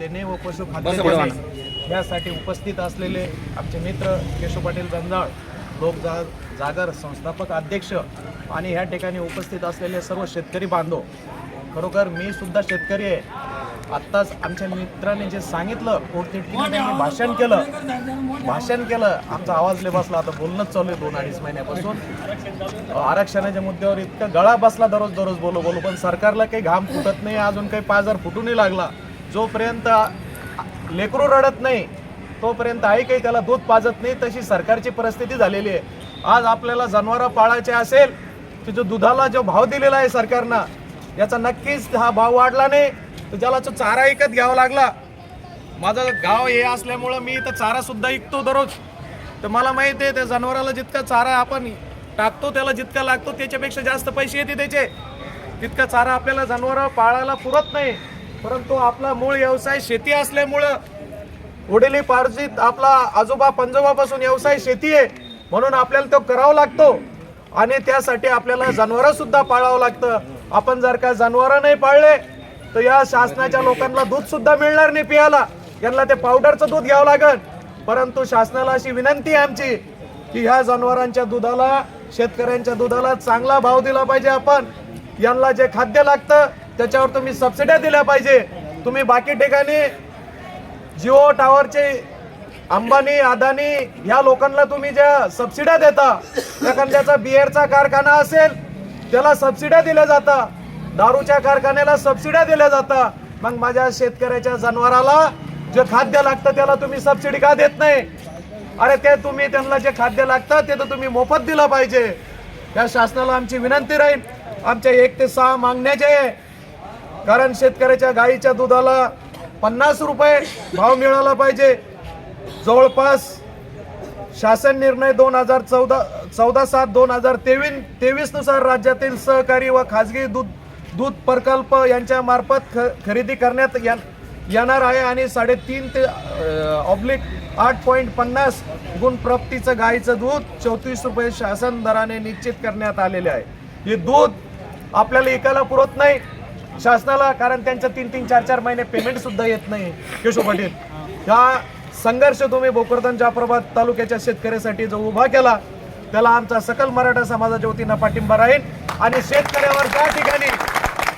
देणे व पशुखाद्य देणे. यासाठी उपस्थित असलेले आमचे मित्र केशव पाटील जंजाळ लोक जा जागर संस्थापक अध्यक्ष आणि ह्या ठिकाणी उपस्थित असलेले सर्व शेतकरी बांधव. खरोखर मी सुद्धा शेतकरी आहे. आत्ताच आमच्या मित्राने जे सांगितलं पोटतिडकीने भाषण केलं. भाषण केलं. आमचा आवाज लय बसला. आता बोलणंच चालू आहे दोन अडीच महिन्यापासून. आरक्षणाच्या मुद्द्यावर इतका गळा बसला दररोज दररोज बोलू बोलू. पण सरकारला काही घाम फुटत नाही. अजून काही पाजार फुटूनही लागला. जोपर्यंत लेकरू रडत नाही तोपर्यंत आई काही त्याला दूध पाजत नाही तशी सरकारची परिस्थिती झालेली आहे. आज आपल्याला जनावरं पाळायचे असेल तर जो दुधाला जो भाव दिलेला आहे सरकारनं याचा नक्कीच हा भाव वाढला नाही. तर ज्याला तो चारा विकत घ्यावा लागला. माझं गाव हे असल्यामुळं मी इथं चारासुद्धा विकतो दररोज. तर मला माहिती आहे त्या जनावराला जितका चारा आपण टाकतो त्याला जितका लागतो त्याच्यापेक्षा जास्त पैसे येते त्याचे. तितका चारा आपल्याला जनावरं पाळायला पुरत नाही. परंतु आपला मूळ व्यवसाय शेती असल्यामुळं वडिली पार्जित आपला आजोबा पंजोबापासून व्यवसाय शेती आहे. म्हणून आपल्याला तो करावा लागतो. आणि त्यासाठी आपल्याला जनावरं सुद्धा पाळावं लागतं. आपण जर का जनावरं नाही पाळले तर या शासनाच्या लोकांना दूध सुद्धा मिळणार नाही पियाला. यांना ते पावडरचं दूध घ्यावं लागेल. परंतु शासनाला अशी विनंती आहे आमची की ह्या जनावरांच्या दुधाला शेतकऱ्यांच्या दुधाला चांगला भाव दिला पाहिजे आपण. यांना जे खाद्य लागतं त्याच्यावर तुम्ही सबसिड्या दिल्या पाहिजे. तुम्ही बाकी ठिकाणी जिओ टावरचे अंबानी अदानी ह्या लोकांना तुम्ही ज्या सबसिड्या देता एखाद्याचा बिअरचा कारखाना असेल त्याला सबसिड्या दिल्या जातात दारूच्या कारखान्याला सबसिड्या दिल्या जातात मग माझ्या शेतकऱ्याच्या जनावराला जे खाद्य लागतं त्याला तुम्ही सबसिडी का देत नाही? अरे ते तुम्ही त्यांना जे खाद्य लागतं ते तर तुम्ही मोफत दिलं पाहिजे. त्या शासनाला आमची विनंती राहील. आमच्या एक ते सहा मागण्याचे आहे कारण शेतकऱ्याच्या गाईच्या दुधाला पन्नास रुपये भाव मिळाला पाहिजे. जवळपास शासन निर्णय दोन हजार चौदा चौदा सात दोन हजार तेवीस तेवीसनुसार राज्यातील सहकारी व खाजगी दूध दूध प्रकल्प यांच्या मार्फत ख खरेदी करण्यात येणार आहे आणि साडेतीन ते ऑब्लिक आठ पॉईंट पन्नास गुणप्राप्तीचं गाईचं दूध चौतीस रुपये शासन दराने निश्चित करण्यात आलेले आहे. हे दूध आपल्याला एकाला पुरत नाही. शासनाला कारण त्यांचं तीन तीन चार चार महिने पेमेंट सुद्धा येत नाही. केशव पाटील हा संघर्ष तुम्ही भोकरदन जाफराबाद तालुक्याच्या शेतकऱ्यासाठी जो उभा केला त्याला आमचा सकल मराठा समाजाच्या वतीनं पाठिंबा राहील. आणि शेतकऱ्यावर त्या ठिकाणी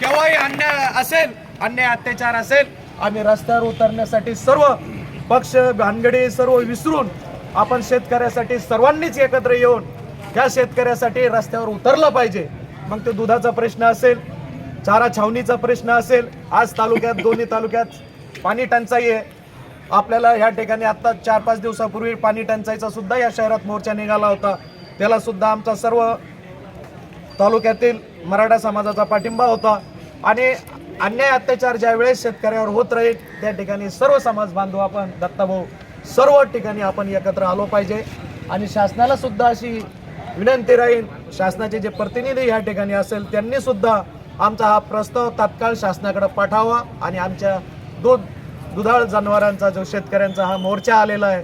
केव्हाही अन्याय असेल अन्याय अत्याचार असेल आम्ही रस्त्यावर उतरण्यासाठी सर्व पक्ष भानगडी सर्व विसरून आपण शेतकऱ्यासाठी सर्वांनीच एकत्र येऊन त्या शेतकऱ्यासाठी रस्त्यावर उतरलं पाहिजे. मग ते दुधाचा प्रश्न असेल चारा छावणीचा प्रश्न असेल आज तालुक्यात दोन्ही तालुक्यात पाणी टंचाई आहे. आपल्याला ह्या ठिकाणी आत्ता चार पाच दिवसापूर्वी पाणी टंचाईचा सुद्धा या शहरात मोर्चा निघाला होता. त्याला सुद्धा आमचा सर्व तालुक्यातील मराठा समाजाचा पाठिंबा होता. आणि अन्याय अत्याचार ज्या वेळेस शेतकऱ्यावर होत राहील त्या ठिकाणी सर्व समाज बांधव आपण दत्ताभाऊ सर्व ठिकाणी आपण एकत्र आलो पाहिजे. आणि शासनाला सुद्धा अशी विनंती राहील शासनाचे जे प्रतिनिधी ह्या ठिकाणी असेल त्यांनी सुद्धा आमचा हा प्रस्ताव तात्काळ शासनाकडे पाठवावा आणि आमच्या दूध दुधाळ जनावरांचा जो शेतकऱ्यांचा हा मोर्चा आलेला आहे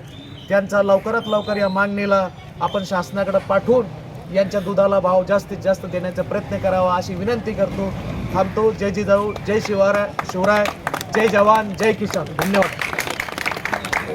त्यांचा लवकरात लवकर या मागणीला आपण शासनाकडे पाठवून यांच्या दुधाला भाव जास्तीत जास्त देण्याचा प्रयत्न करावा अशी विनंती करतो. थांबतो. जय जिजाऊ जय शिवराय शिवराय जय जवान जय किसान. धन्यवाद.